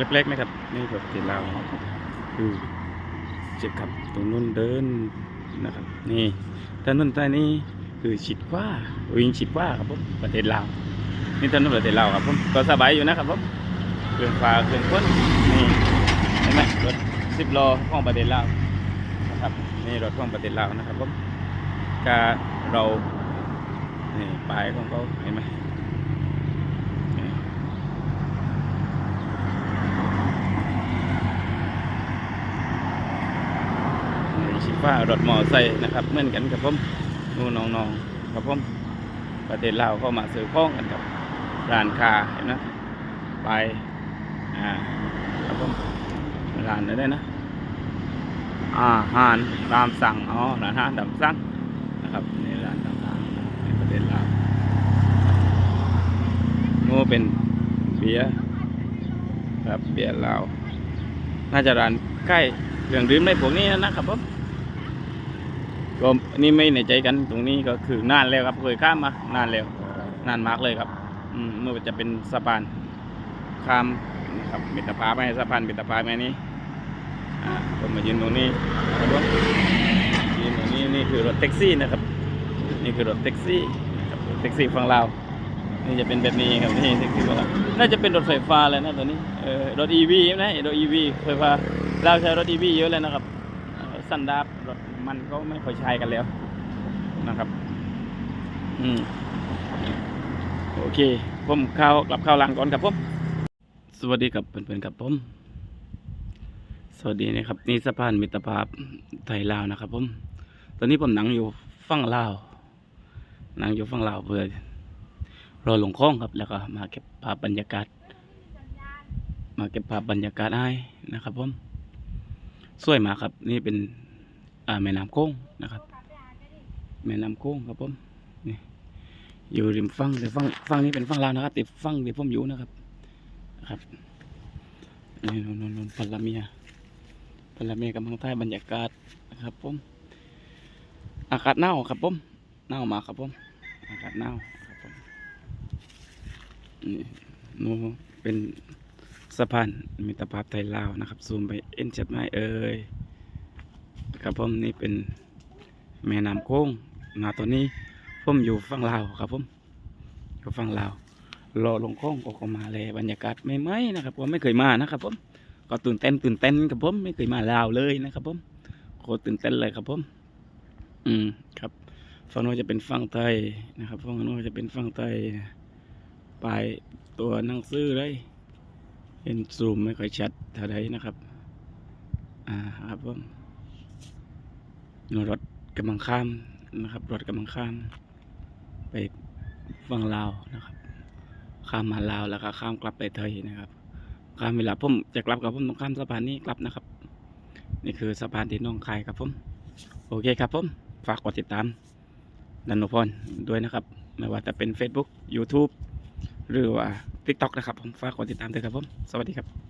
เล็กๆนะครับ นี่ประเทศลาคือจะขับตรงนู้นเดินนะครับ นี่ถนนใต้นี้คือชิดกว่าวิ่งชิดกว่าครับผมประเทศลาวนี่ถนนประเทศลาวครับผมก็สบายอยู่นะครับผมเครื่องฟ้าเครื่องพ่นนี่เห็นไหมรถสิบล้อของประเทศลาวนะครับนี่รถของประเทศลาวนะครับผมก็เรานี่ป้ายของเขาเห็นไหมนี่ ชิ ฟ้ารถมอไซค์นะครับเหมือนกันครับผมนู่นน้องๆครับผมประเทศลาวเข้ามาซื้อของกันครับร้านค้าเห็นไหมไปอ่าครับผมร้านอะไรนะอาหารตามสั่งอ๋อร้านอาหารตามสั่งนะครับนี่ร้านตามสั่งในประเทศลาวนู่นเป็นเบียร์ครับเบียร์ลาวน่าจะร้านใกล้เครื่องดื่มในพวกนี้นะครับผม ก็นี่ไม่ในใจกันตรงนี้ก็คือนานแล้วครับเคยข้ามมานานแล้ว นานมากเลยครับอืมเมื่อจะเป็นสะพานข้ามนะครับมิตรภาพไหมสะพานมิตรภาพไหมนี่อ่าผมมายืนตรงนี้ครับผมยืนตรงนี้นี่คือรถแท็กซี่นะครับ นี่คือรถแท็กซี่นะครับรถแท็กซี่ฝั่งลาวนี่จะเป็นแบบนี้ครับนี่แท็กซี่ฝั่งลาวน่าจะเป็นรถไฟฟ้าเลยนะตัวนี้เออรถ EV นะรถ EV ไฟฟ้าเราใช้รถ EV เยอะเลยนะครับเอ่อสันดาปรถ มันก็ไม่ค่อยใช้กันแล้วนะครับ อืมโอเค ผมเข้ากลับเข้าลังก่อนครับผม สวัสดีครับเพื่อนๆครับผม สวัสดีนะครับ นี่สะพานมิตรภาพไทยลาวนะครับผม ตอนนี้ผมนั่งอยู่ฝั่งลาวนั่งอยู่ฝั่งลาวเพื่อรอลงคลองครับแล้วก็มาเก็บภาพบรรยากาศ มาเก็บภาพบรรยากาศให้นะครับผมสวยมากครับ นี่เป็น แม่น้ำโค้งนะครับ แม่น้ำโค้งครับผมนี่อยู่ริมฝั่งแต่ฝั่งฝั่งนี้เป็นฝั่งลาวนะครับแต่ฝั่งที่ผมอยู่นะครับ ครับนี่นนนนพัลลาเมียพัลลาเมียกำลังถ่ายบรรยากาศนะครับผมอากาศหนาวครับผมหนาวมากครับผมอากาศหนาวครับผมนี่นูนเป็นสะพานมิตรภาพไทยลาวนะครับ ซูมไปเอ็นชัดไหมเอ่ย ครับผมนี่เป็นแม่น้ำโค้งนาตัวนี้ผมอยู่ฝั่งลาวครับผมอยู่ฝั่งลาวรอลงโค้งก็มาเลยบรรยากาศไม่ไหมนะครับผมไม่เคยมานะครับผมก็ตื่นเต้นตื่นเต้นครับผมไม่เคยมาลาวเลยนะครับผมโคตรตื่นเต้นเลยครับผม อืมครับฝั่งโน้นจะเป็นฝั่งไทยนะครับฝั่งโน้นจะเป็นฝั่งไทยปลายตัวนังสือเลยเห็นซูมไม่ค่อยชัดเท่าใดนะครับ อ่าครับผม รถกำลังข้ามนะครับ รถกำลังข้าม ไปฝั่งลาวนะครับ ข้ามมาลาวแล้วก็ข้ามกลับไปไทยนะครับ ข้ามเวลาผมจะกลับกับผมต้องข้ามสะพานนี้กลับนะครับ นี่คือสะพานที่น้องคายครับผม โอเคครับผมฝากกดติดตามนันโนพรด้วยนะครับ ไม่ว่าจะเป็น Facebook YouTube หรือว่า TikTok นะครับ ผมฝากกดติดตามด้วยครับผม สวัสดีครับ